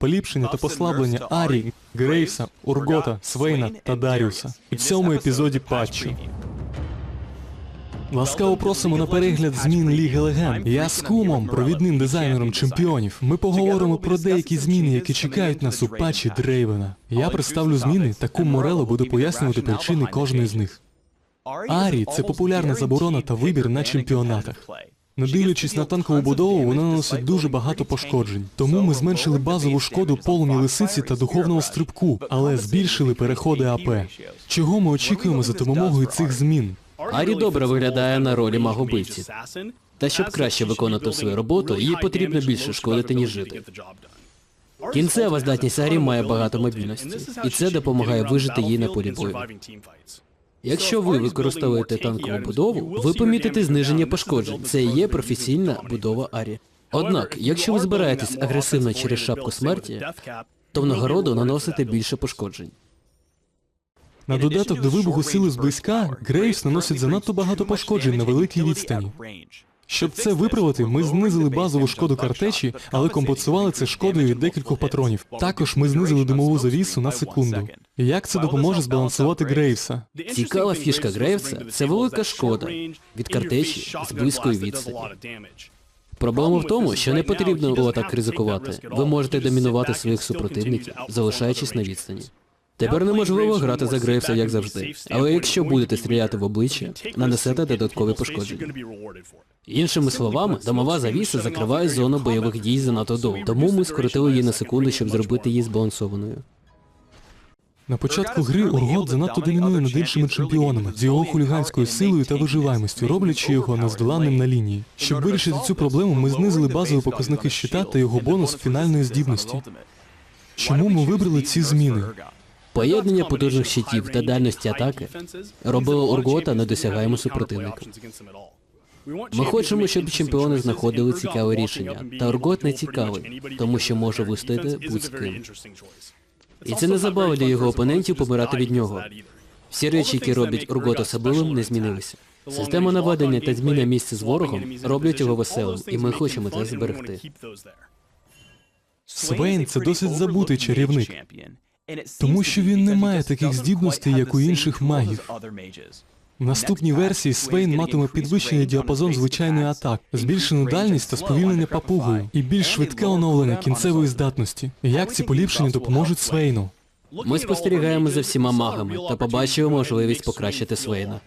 поліпшення та послаблення Арі, Грейвса, Ургота, Свейна та Даріуса у цьому епізоді патчу. Ласкаво просимо на перегляд змін Ліги Легенд. Я з кумом, провідним дизайнером чемпіонів. Ми поговоримо про деякі зміни, які чекають нас у патчі Дрейвена. Я представлю зміни, та кум Морело буде пояснювати причини кожної з них. Арі це популярна заборона та вибір на чемпіонатах. Не дивлячись на танкову будову, вона наносить дуже багато пошкоджень. Тому ми зменшили базову шкоду полум'я лисиці та духовного стрибку, але збільшили переходи АП. Чого ми очікуємо за допомогою цих змін? Арі добре виглядає на ролі магобивці. Та щоб краще виконати свою роботу, їй потрібно більше шкодити, ніж жити. Кінцева здатність Арі має багато мобільності, і це допомагає вижити їй на полі бою. Якщо ви використовуєте танкову будову, ви помітите зниження пошкоджень. Це і є професійна будова Арі. Однак, якщо ви збираєтесь агресивно через шапку смерті, то в нагороду наносите більше пошкоджень. На додаток до вибуху сили зблизька, Грейвс наносить занадто багато пошкоджень на великій відстані. Щоб це виправити, ми знизили базову шкоду картечі, але компенсували це шкодою від декількох патронів. Також ми знизили димову завісу на секунду. Як це допоможе збалансувати Грейвса? Цікава фішка Грейвса це велика шкода від картечі з близької відстані. Проблема в тому, що не потрібно було так ризикувати. Ви можете домінувати своїх супротивників, залишаючись на відстані. Тепер неможливо грати за Грейвса, як завжди. Але якщо будете стріляти в обличчя, нанесете додаткові пошкодження. Іншими словами, домова завіса закриває зону бойових дій занадто довго. Тому ми скоротили її на секунду, щоб зробити її збалансованою. На початку гри Ургот занадто домінує над іншими чемпіонами з його хуліганською силою та виживаємістю, роблячи його нездоланним на лінії. Щоб вирішити цю проблему, ми знизили базові показники щита та його бонус фінальної здібності. Чому ми вибрали ці зміни? Поєднання потужних щитів та дальності атаки робило Ургота недосягаємо супротивником. Ми хочемо, щоб чемпіони знаходили цікаве рішення, та Ургот не цікавий, тому що може вистояти будь-ким. І це не забавлює його опонентів помирати від нього. Всі речі, які роблять Ургот особливим, не змінилися. Система наведення та зміна місця з ворогом роблять його веселим, і ми хочемо це зберегти. Свейн це досить забутий чарівник, тому що він не має таких здібностей, як у інших магів. В наступній версії Свейн матиме підвищений діапазон звичайної атак, збільшену дальність та сповільнення папугою і більш швидке оновлення кінцевої здатності. Як ці поліпшення допоможуть Свейну? Ми спостерігаємо за всіма магами та побачимо можливість покращити Свейна.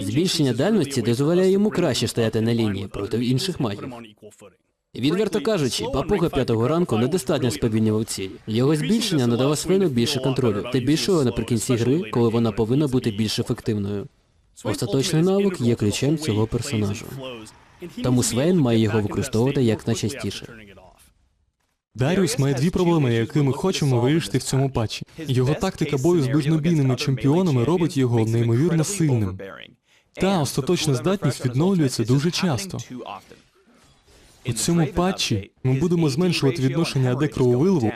Збільшення дальності дозволяє йому краще стояти на лінії проти інших магів. Відверто кажучи, папуга п'ятого ранку недостатньо сповільнював ціль. Його збільшення надало Свену більше контролю, та більшого наприкінці гри, коли вона повинна бути більш ефективною. Остаточний навик є ключем цього персонажу. Тому Свейн має його використовувати якнайчастіше. Даріус має дві проблеми, які ми хочемо вирішити в цьому патчі. Його тактика бою з ближнобійними чемпіонами робить його неймовірно сильним. Та остаточна здатність відновлюється дуже часто. У цьому патчі ми будемо зменшувати відношення адекрову вилову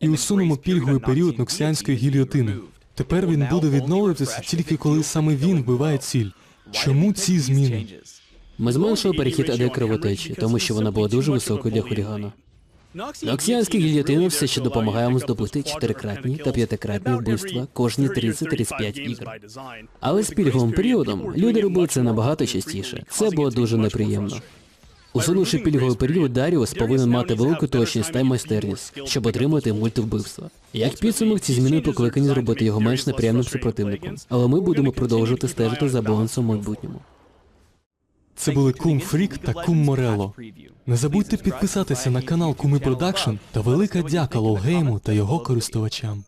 і усунемо пільговий період ноксіанської гільйотини. Тепер він буде відновлюватися тільки коли саме він вбиває ціль. Чому ці зміни? Ми зменшили перехід АД кровотечі, тому що вона була дуже високою для хулігана. Ноксіанські гільйотини все ще допомагаємо здобути чотирикратні та п'ятикратні вбивства кожні 30-35 ігр. Але з пільговим періодом люди робили це набагато частіше. Це було дуже неприємно. Усунувши пільговий період, Даріус повинен мати велику точність та майстерність, щоб отримати мультивбивства. Як підсумок, ці зміни покликані зробити його менш неприємним супротивником. Але ми будемо продовжувати стежити за балансом в майбутньому. Це були Кум Фрік та Кум Морело. Не забудьте підписатися на канал Куми Продакшн та велика дяка Лолгейму та його користувачам.